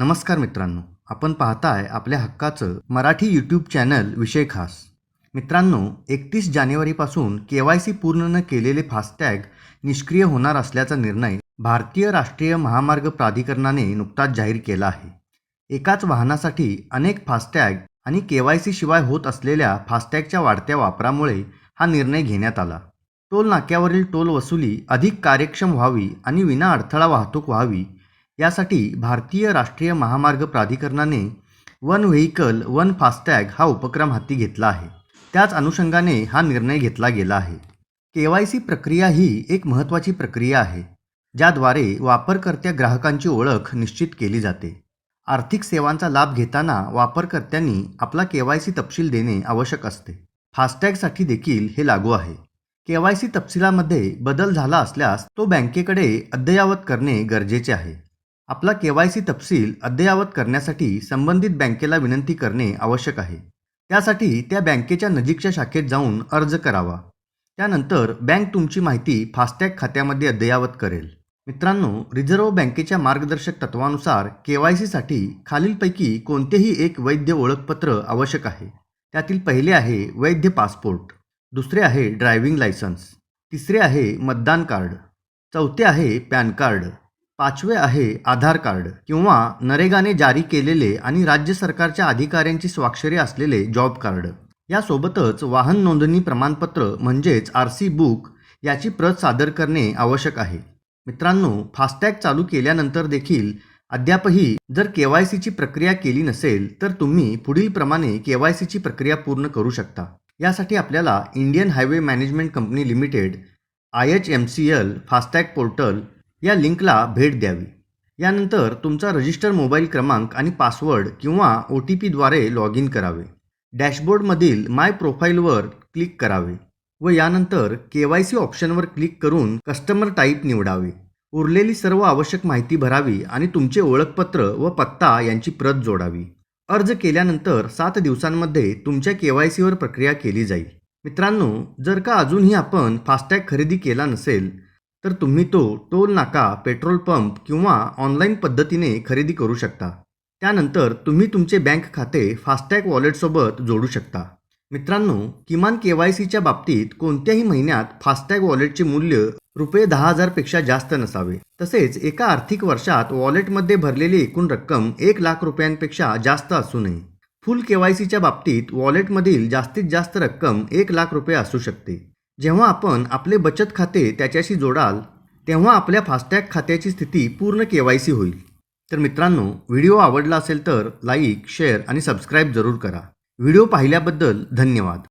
नमस्कार मित्रांनो आपण पाहताय आपल्या हक्काचं मराठी यूट्यूब चॅनल विषय खास. मित्रांनो एकतीस जानेवारीपासून के वाय सी पूर्ण न केलेले फास्टॅग निष्क्रिय होणार असल्याचा निर्णय भारतीय राष्ट्रीय महामार्ग प्राधिकरणाने नुकताच जाहीर केला आहे. एकाच वाहनासाठी अनेक फास्टॅग आणि के वाय सी शिवाय होत असलेल्या फास्टॅगच्या वाढत्या वापरामुळे हा निर्णय घेण्यात आला. टोल नाक्यावरील टोल वसुली अधिक कार्यक्षम व्हावी आणि विना अडथळा वाहतूक व्हावी यासाठी भारतीय राष्ट्रीय महामार्ग प्राधिकरणाने वन व्हेकल वन फास्टॅग हा उपक्रम हाती घेतला आहे. त्याच अनुषंगाने हा निर्णय घेतला गेला आहे. के वाय सी प्रक्रिया ही एक महत्त्वाची प्रक्रिया आहे ज्याद्वारे वापरकर्त्या ग्राहकांची ओळख निश्चित केली जाते. आर्थिक सेवांचा लाभ घेताना वापरकर्त्यांनी आपला के वाय सी तपशील देणे आवश्यक असते. फास्टॅगसाठी देखील हे लागू आहे. के वाय सी तपशिलामध्ये बदल झाला असल्यास तो बँकेकडे अद्ययावत करणे गरजेचे आहे. आपला के वाय सी तपशील अद्ययावत करण्यासाठी संबंधित बँकेला विनंती करणे आवश्यक आहे. त्यासाठी त्या बँकेच्या नजीकच्या शाखेत जाऊन अर्ज करावा. त्यानंतर बँक तुमची माहिती फास्टॅग खात्यामध्ये अद्ययावत करेल. मित्रांनो रिझर्व्ह बँकेच्या मार्गदर्शक तत्वानुसार के वाय सीसाठी खालीलपैकी कोणतेही एक वैध ओळखपत्र आवश्यक आहे. त्यातील पहिले आहे वैध पासपोर्ट. दुसरे आहे ड्रायव्हिंग लायसन्स. तिसरे आहे मतदान कार्ड. चौथे आहे पॅन कार्ड. पाचवे आहे आधार कार्ड किंवा नरेगाने जारी केलेले आणि राज्य सरकारच्या अधिकाऱ्यांची स्वाक्षरी असलेले जॉब कार्ड. यासोबतच वाहन नोंदणी प्रमाणपत्र म्हणजेच आर सी बुक याची प्रत सादर करणे आवश्यक आहे. मित्रांनो फास्टॅग चालू केल्यानंतर देखील अद्यापही जर के वाय सीची प्रक्रिया केली नसेल तर तुम्ही पुढीलप्रमाणे के वाय सीची प्रक्रिया पूर्ण करू शकता. यासाठी आपल्याला Indian highway management company limited I H M C L FASTag portal या लिंकला भेट द्यावी. यानंतर तुमचा रजिस्टर मोबाईल क्रमांक आणि पासवर्ड किंवा ओ टी पीद्वारे लॉग इन करावे. डॅशबोर्डमधील माय प्रोफाईलवर क्लिक करावे व यानंतर के वाय सी ऑप्शनवर क्लिक करून कस्टमर टाईप निवडावे. उरलेली सर्व आवश्यक माहिती भरावी आणि तुमचे ओळखपत्र व पत्ता यांची प्रत जोडावी. अर्ज केल्यानंतर सात दिवसांमध्ये तुमच्या के वाय सीवर प्रक्रिया केली जाईल. मित्रांनो जर का अजूनही आपण फास्टॅग खरेदी केला नसेल तर तुम्ही तो टोल नाका पेट्रोल पंप किंवा ऑनलाईन पद्धतीने खरेदी करू शकता. त्यानंतर तुम्ही तुमचे बँक खाते फास्टॅग वॉलेटसोबत जोडू शकता. मित्रांनो किमान के वाय सीच्या बाबतीत कोणत्याही महिन्यात फास्टॅग वॉलेटचे मूल्य रुपये दहा हजारपेक्षा जास्त नसावे. तसेच एका आर्थिक वर्षात वॉलेटमध्ये भरलेली एकूण रक्कम एक लाख रुपयांपेक्षा जास्त असू नये. फुल के वाय सीच्या बाबतीत वॉलेटमधील जास्तीत जास्त रक्कम एक लाख रुपये असू शकते. जेव्हा आपण आपले बचत खाते त्याच्याशी जोडाल तेव्हा आपल्या फास्टॅग खात्याची स्थिती पूर्ण के वाय सी होईल. तर मित्रांनो व्हिडिओ आवडला असेल तर लाईक शेअर आणि सबस्क्राईब जरूर करा. व्हिडिओ पाहिल्याबद्दल धन्यवाद.